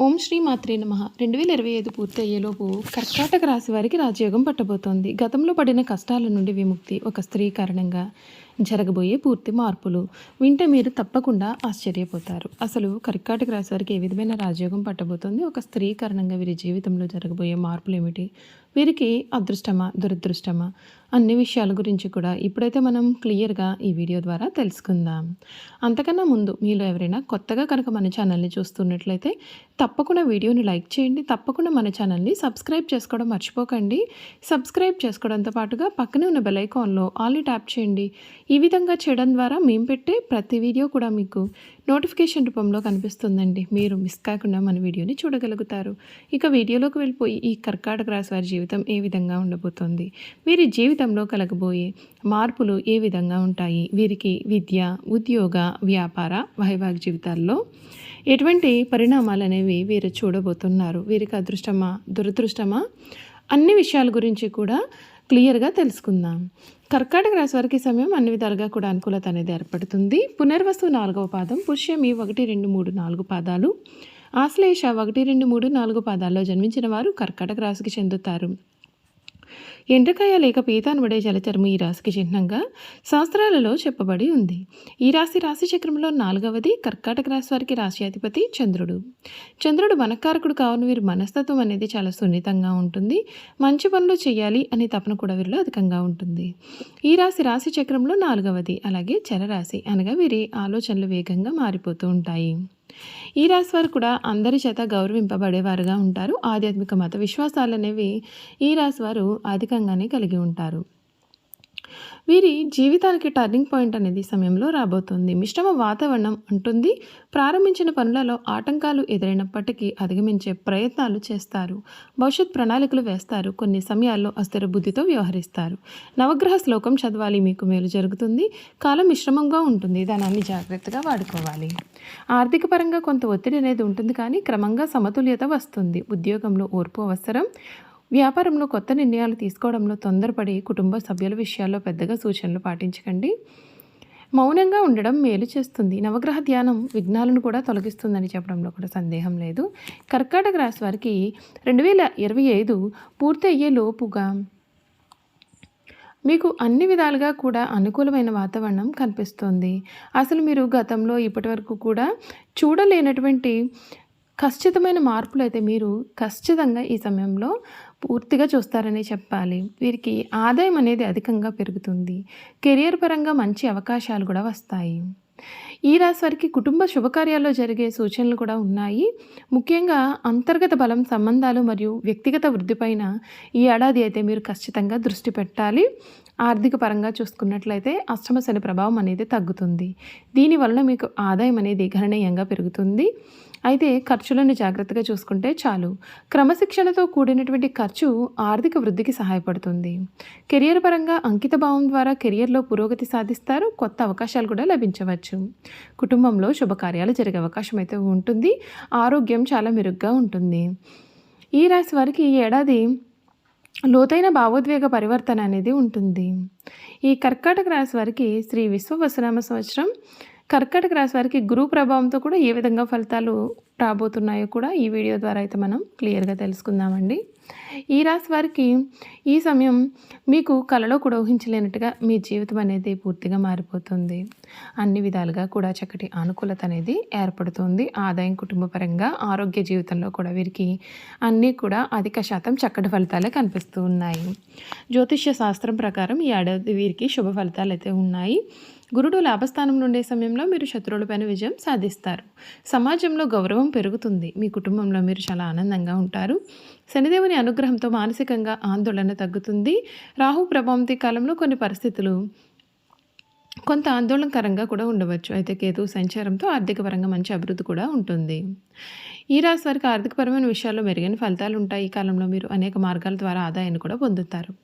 ఓం శ్రీ మాత్రే నమ. రెండు వేల ఇరవై ఐదు పూర్తి అయ్యేలోపు కర్కాటక రాశి వారికి రాజయోగం పట్టబోతోంది. గతంలో పడిన కష్టాల నుండి విముక్తి ఒక స్త్రీ కారణంగా జరగబోయే పూర్తి మార్పులు. వింటే మీరు తప్పకుండా ఆశ్చర్యపోతారు. అసలు కర్కాటక రాశి వారికి ఏ విధమైన రాజయోగం పట్టబోతోంది? ఒక స్త్రీ కారణంగా వీరి జీవితంలో జరగబోయే మార్పులు ఏమిటి? వీరికి అదృష్టమా దురదృష్టమా? అన్ని విషయాల గురించి కూడా ఇప్పుడైతే మనం క్లియర్గా ఈ వీడియో ద్వారా తెలుసుకుందాం. అంతకన్నా ముందు మీలో ఎవరైనా కొత్తగా కనుక మన ఛానల్ని చూస్తున్నట్లయితే తప్పకుండా వీడియోని లైక్ చేయండి. తప్పకుండా మన ఛానల్ని సబ్స్క్రైబ్ చేసుకోవడం మర్చిపోకండి. సబ్స్క్రైబ్ చేసుకోవడంతో పాటుగా పక్కనే ఉన్న బెల్ ఐకాన్లో ఆల్ని ట్యాప్ చేయండి. ఈ విధంగా చేయడం ద్వారా మేము పెట్టే ప్రతి వీడియో కూడా మీకు నోటిఫికేషన్ రూపంలో కనిపిస్తుందండి. మీరు మిస్ కాకుండా మన వీడియోని చూడగలుగుతారు. ఇక వీడియోలోకి వెళ్ళిపోయి ఈ కర్కాటక రాశి వారి జీవితం ఏ విధంగా ఉండబోతోంది? వీరి జీవితంలో కలగబోయే మార్పులు ఏ విధంగా ఉంటాయి? వీరికి విద్య ఉద్యోగ వ్యాపార వైవాహిక జీవితాల్లో ఎటువంటి పరిణామాలు అనేవి వీరు చూడబోతున్నారు. వీరికి అదృష్టమా దురదృష్టమా? అన్ని విషయాల గురించి కూడా క్లియర్గా తెలుసుకుందాం. కర్కాటక రాశి వారికి సమయం అన్ని విధాలుగా కూడా అనుకూలత అనేది ఏర్పడుతుంది. పునర్వసు నాలుగవ పాదం పుష్యమి ఒకటి రెండు మూడు నాలుగు పాదాలు. ఆశ్లేష ఒకటి రెండు మూడు నాలుగు పాదాల్లో జన్మించిన వారు కర్కాటక రాశికి చెందుతారు. ఎండ్రకాయ లేక పీతాన్బడే జలచరము ఈ రాశికి చిహ్నంగా శాస్త్రాలలో చెప్పబడి ఉంది. ఈ రాశి రాశి చక్రంలో నాలుగవది కర్కాటక రాశి వారికి రాశ్యాధిపతి చంద్రుడు. చంద్రుడు మనకారకుడు కావున వీరి మనస్తత్వం అనేది చాలా సున్నితంగా ఉంటుంది. మంచి పనులు చేయాలి అనే తపన కూడా వీరిలో అధికంగా ఉంటుంది. ఈ రాశి రాశి చక్రంలో నాలుగవది అలాగే చరరాశి అనగా వీరి ఆలోచనలు వేగంగా మారిపోతూ ఉంటాయి. ఈ రాశి వారు కూడా అందరి చేత గౌరవింపబడేవారుగా ఉంటారు. ఆధ్యాత్మిక మత విశ్వాసాలు అనేవి ఈ రాశి వారు అధికంగానే కలిగి ఉంటారు. వీరి జీవితానికి టర్నింగ్ పాయింట్ అనేది సమయంలో రాబోతుంది. మిశ్రమ వాతావరణం ఉంటుంది ప్రారంభించిన పనులలో ఆటంకాలు ఎదురైనప్పటికీ అధిగమించే ప్రయత్నాలు చేస్తారు. భవిష్యత్ ప్రణాళికలు వేస్తారు. కొన్ని సమయాల్లో అస్థిర బుద్ధితో వ్యవహరిస్తారు. నవగ్రహ శ్లోకం చదవాలి. మీకు మేలు జరుగుతుంది. కాలం మిశ్రమంగా ఉంటుంది. దానాన్ని జాగ్రత్తగా వాడుకోవాలి. ఆర్థిక పరంగా కొంత ఒత్తిడి అనేది ఉంటుంది కానీ క్రమంగా సమతుల్యత వస్తుంది. ఉద్యోగంలో ఓర్పు అవసరం. వ్యాపారంలో కొత్త నిర్ణయాలు తీసుకోవడంలో తొందరపడి కుటుంబ సభ్యుల విషయాల్లో పెద్దగా సూచనలు పాటించకండి. మౌనంగా ఉండడం మేలు చేస్తుంది. నవగ్రహ ధ్యానం విఘ్నాలను కూడా తొలగిస్తుందని చెప్పడంలో కూడా సందేహం లేదు. కర్కాటక రాశి వారికి రెండు వేల ఇరవై ఐదు పూర్తి అయ్యే లోపుగా మీకు అన్ని విధాలుగా కూడా అనుకూలమైన వాతావరణం కనిపిస్తుంది. అసలు మీరు గతంలో ఇప్పటివరకు కూడా చూడలేనటువంటి ఖచ్చితమైన మార్పులు అయితే మీరు ఖచ్చితంగా ఈ సమయంలో పూర్తిగా చూస్తారని చెప్పాలి. వీరికి ఆదాయం అనేది అధికంగా పెరుగుతుంది. కెరియర్ పరంగా మంచి అవకాశాలు కూడా వస్తాయి. ఈ రాశి వారికి కుటుంబ శుభకార్యాల్లో జరిగే సూచనలు కూడా ఉన్నాయి. ముఖ్యంగా అంతర్గత బలం సంబంధాలు మరియు వ్యక్తిగత వృద్ధిపైన ఈ ఏడాది అయితే మీరు ఖచ్చితంగా దృష్టి పెట్టాలి. ఆర్థిక పరంగా చూసుకున్నట్లయితే అష్టమ శని ప్రభావం అనేది తగ్గుతుంది. దీనివలన మీకు ఆదాయం అనేది గణనీయంగా పెరుగుతుంది. అయితే ఖర్చులను జాగ్రత్తగా చూసుకుంటే చాలు. క్రమశిక్షణతో కూడినటువంటి ఖర్చు ఆర్థిక వృద్ధికి సహాయపడుతుంది. కెరియర్ పరంగా అంకిత భావం ద్వారా కెరియర్లో పురోగతి సాధిస్తారు. కొత్త అవకాశాలు కూడా లభించవచ్చు. కుటుంబంలో శుభకార్యాలు జరిగే అవకాశం అయితే ఉంటుంది. ఆరోగ్యం చాలా మెరుగ్గా ఉంటుంది. ఈ రాశి వారికి ఈ ఏడాది లోతైన భావోద్వేగ పరివర్తన అనేది ఉంటుంది. ఈ కర్కాటక రాశి వారికి శ్రీ విశ్వవసనామ సంవత్సరం కర్కాటక రాశి వారికి గురువు ప్రభావంతో కూడా ఏ విధంగా ఫలితాలు రాబోతున్నాయో కూడా ఈ వీడియో ద్వారా అయితే మనం క్లియర్గా తెలుసుకుందామండి. ఈ రాశి వారికి ఈ సమయం మీకు కలలో కూడా ఊహించలేనట్టుగా మీ జీవితం అనేది పూర్తిగా మారిపోతుంది. అన్ని విధాలుగా కూడా చక్కటి అనుకూలత అనేది ఏర్పడుతుంది. ఆదాయం కుటుంబపరంగా ఆరోగ్య జీవితంలో కూడా వీరికి అన్నీ కూడా అధిక శాతం చక్కటి ఫలితాలే కనిపిస్తూ ఉన్నాయి. జ్యోతిష్య శాస్త్రం ప్రకారం ఈ ఏడాది వీరికి శుభ ఫలితాలు అయితే ఉన్నాయి. గురుడు లాభస్థానం ఉండే సమయంలో మీరు శత్రువులపైన విజయం సాధిస్తారు. సమాజంలో గౌరవం పెరుగుతుంది. మీ కుటుంబంలో మీరు చాలా ఆనందంగా ఉంటారు. శనిదేవుని అనుగ్రహంతో మానసికంగా ఆందోళన తగ్గుతుంది. రాహు ప్రభావంతి కాలంలో కొన్ని పరిస్థితులు కొంత ఆందోళనకరంగా కూడా ఉండవచ్చు. అయితే కేతు సంచారంతో ఆర్థిక పరంగా మంచి అభివృద్ధి కూడా ఉంటుంది. ఈ రాశి వారికి ఆర్థికపరమైన విషయాల్లో మెరుగైన ఫలితాలు ఉంటాయి. ఈ కాలంలో మీరు అనేక మార్గాల ద్వారా ఆదాయాన్ని కూడా పొందుతారు.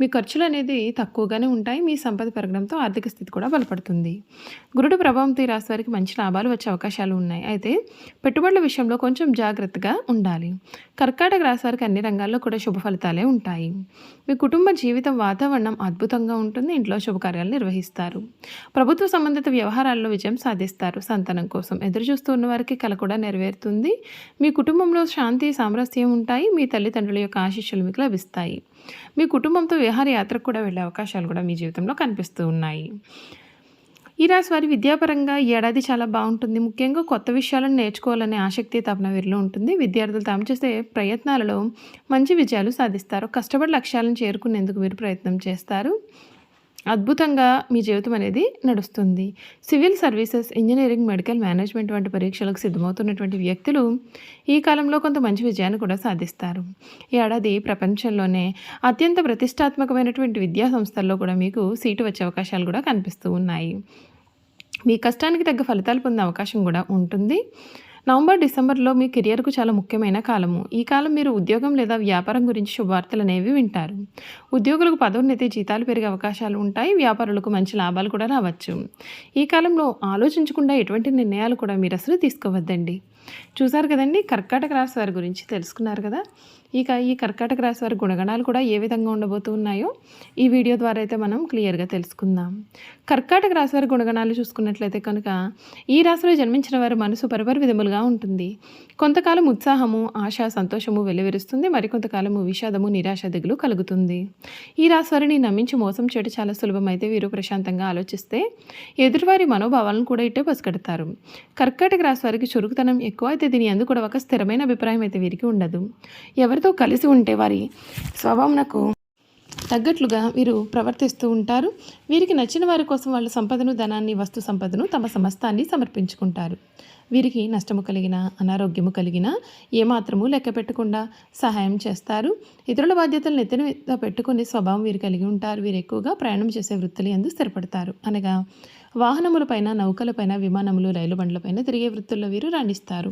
మీ ఖర్చులు అనేది తక్కువగానే ఉంటాయి. మీ సంపద పెరగడంతో ఆర్థిక స్థితి కూడా బలపడుతుంది. గురుడు ప్రభావంతో ఈ రాశి వారికి మంచి లాభాలు వచ్చే అవకాశాలు ఉన్నాయి. అయితే పెట్టుబడుల విషయంలో కొంచెం జాగ్రత్తగా ఉండాలి. కర్కాటక రాశి వారికి అన్ని రంగాల్లో కూడా శుభ ఫలితాలే ఉంటాయి. మీ కుటుంబ జీవితం వాతావరణం అద్భుతంగా ఉంటుంది. ఇంట్లో శుభకార్యాలు నిర్వహిస్తారు. ప్రభుత్వ సంబంధిత వ్యవహారాల్లో విజయం సాధిస్తారు. సంతానం కోసం ఎదురు చూస్తూ ఉన్న వారికి కల కూడా నెరవేరుతుంది. మీ కుటుంబంలో శాంతి సామరస్యం ఉంటాయి మీ తల్లిదండ్రుల యొక్క ఆశీస్సులు మీకు లభిస్తాయి. మీ కుటుంబంతో విహారయాత్రకు కూడా వెళ్ళే అవకాశాలు కూడా మీ జీవితంలో కనిపిస్తూ ఉన్నాయి. ఈ రాశి వారి విద్యాపరంగా ఈ ఏడాది చాలా బాగుంటుంది. ముఖ్యంగా కొత్త విషయాలను నేర్చుకోవాలనే ఆసక్తి తపన వీరిలో ఉంటుంది. విద్యార్థులు తాము చేసే ప్రయత్నాలలో మంచి విజయాలు సాధిస్తారు. కష్టపడి లక్ష్యాలను చేరుకునేందుకు వీరు ప్రయత్నం చేస్తారు. అద్భుతంగా మీ జీవితం అనేది నడుస్తుంది. Civil services engineering medical management వంటి పరీక్షలకు సిద్ధమవుతున్నటువంటి వ్యక్తులు ఈ కాలంలో కొంత మంచి విజయాన్ని కూడా సాధిస్తారు. ఈ ఏడాది ప్రపంచంలోనే అత్యంత ప్రతిష్టాత్మకమైనటువంటి విద్యా సంస్థల్లో కూడా మీకు సీటు వచ్చే అవకాశాలు కూడా కనిపిస్తూ ఉన్నాయి. మీ కష్టానికి తగ్గ ఫలితాలు పొందే అవకాశం కూడా ఉంటుంది. నవంబర్ డిసెంబర్లో మీ కెరియర్కు చాలా ముఖ్యమైన కాలము. ఈ కాలం మీరు ఉద్యోగం లేదా వ్యాపారం గురించి శుభవార్తలు అనేవి వింటారు. ఉద్యోగులకు పదోన్నతి జీతాలు పెరిగే అవకాశాలు ఉంటాయి. వ్యాపారులకు మంచి లాభాలు కూడా రావచ్చు. ఈ కాలంలో ఆలోచించకుండా ఎటువంటి నిర్ణయాలు కూడా మీరు అసలు తీసుకోవద్దండి. చూసారు కదండి కర్కాటక రాశి వారి గురించి తెలుసుకున్నారు కదా? ఇక ఈ కర్కాటక రాశి వారి గుణగణాలు కూడా ఏ విధంగా ఉండబోతున్నాయో ఈ వీడియో ద్వారా అయితే మనం క్లియర్గా తెలుసుకుందాం. కర్కాటక రాశి వారి గుణగణాలు చూసుకున్నట్లయితే కనుక ఈ రాశిలో జన్మించిన వారి మనసు పరిపరి విధములుగా ఉంటుంది. కొంతకాలం ఉత్సాహము ఆశ సంతోషము వెలువరుస్తుంది మరికొంతకాలము విషాదము నిరాశ దిగులు కలుగుతుంది. ఈ రాశి వారిని నమ్మించి మోసం చేయడం చాలా సులభమైతే వీరు ప్రశాంతంగా ఆలోచిస్తే ఎదురువారి మనోభావాలను కూడా ఇట్టే పసిగడతారు. కర్కాటక రాశి వారికి చురుకుతనం ఎక్కువ అయితే దీని కూడా ఒక స్థిరమైన అభిప్రాయం అయితే వీరికి ఉండదు. ఎవరితో కలిసి ఉంటే వారి స్వభావంకు తగ్గట్లుగా వీరు ప్రవర్తిస్తూ ఉంటారు. వీరికి నచ్చిన వారి కోసం వాళ్ళ సంపదను ధనాన్ని వస్తు సంపదను తమ సమస్తాన్ని సమర్పించుకుంటారు. వీరికి నష్టము కలిగిన అనారోగ్యము కలిగిన ఏమాత్రము లెక్క పెట్టకుండా సహాయం చేస్తారు. ఇతరుల బాధ్యతలు నెత్తిన పెట్టుకునే స్వభావం వీరు కలిగి ఉంటారు. వీరు ఎక్కువగా ప్రయాణం చేసే వృత్తులు ఎందు స్థిరపడతారు. అనగా వాహనములపైన నౌకలపైన విమానములు రైలు బండ్లపైన తిరిగే వృత్తుల్లో వీరు రాణిస్తారు.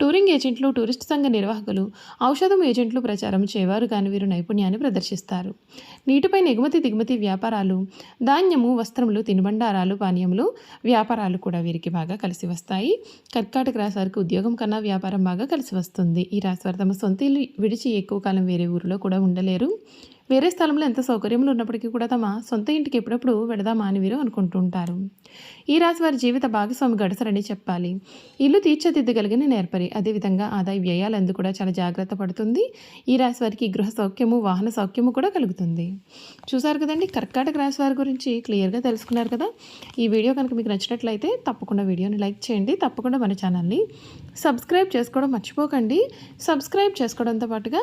టూరింగ్ ఏజెంట్లు టూరిస్ట్ సంఘ నిర్వాహకులు ఔషధం ఏజెంట్లు ప్రచారం చేవారు కానీ వీరు నైపుణ్యాన్ని ప్రదర్శిస్తారు. నీటిపైన ఎగుమతి దిగుమతి వ్యాపారాలు ధాన్యము వస్త్రములు తినుబండారాలు పానీయములు వ్యాపారాలు కూడా వీరికి బాగా కలిసి వస్తాయి. కర్కాటక రాశి వారికి ఉద్యోగం కన్నా వ్యాపారం బాగా కలిసి వస్తుంది. ఈ రాశి వారు తమ సొంత ఇల్లు విడిచి ఎక్కువ కాలం వేరే ఊరిలో కూడా ఉండలేరు. వేరే స్థలంలో ఎంత సౌకర్యములు ఉన్నప్పటికీ కూడా తమ సొంత ఇంటికి ఎప్పుడప్పుడు వెడదామా అని వీరు అనుకుంటుంటారు. ఈ రాశి వారి జీవిత భాగస్వామి గడసరని చెప్పాలి. ఇల్లు తీర్చిదిద్దగలిగిన నేర్పరి. అదేవిధంగా ఆదాయ వ్యయాలందు కూడా చాలా జాగ్రత్త పడుతుంది. ఈ రాశి వారికి గృహ సౌఖ్యము వాహన సౌఖ్యము కూడా కలుగుతుంది. చూసారు కదండి? కర్కాటక రాశి వారి గురించి క్లియర్గా తెలుసుకున్నారు కదా? ఈ వీడియో కనుక మీకు నచ్చినట్లయితే తప్పకుండా వీడియోని లైక్ చేయండి. తప్పకుండా మన ఛానల్ని సబ్స్క్రైబ్ చేసుకోవడం మర్చిపోకండి. సబ్స్క్రైబ్ చేసుకోవడంతో పాటుగా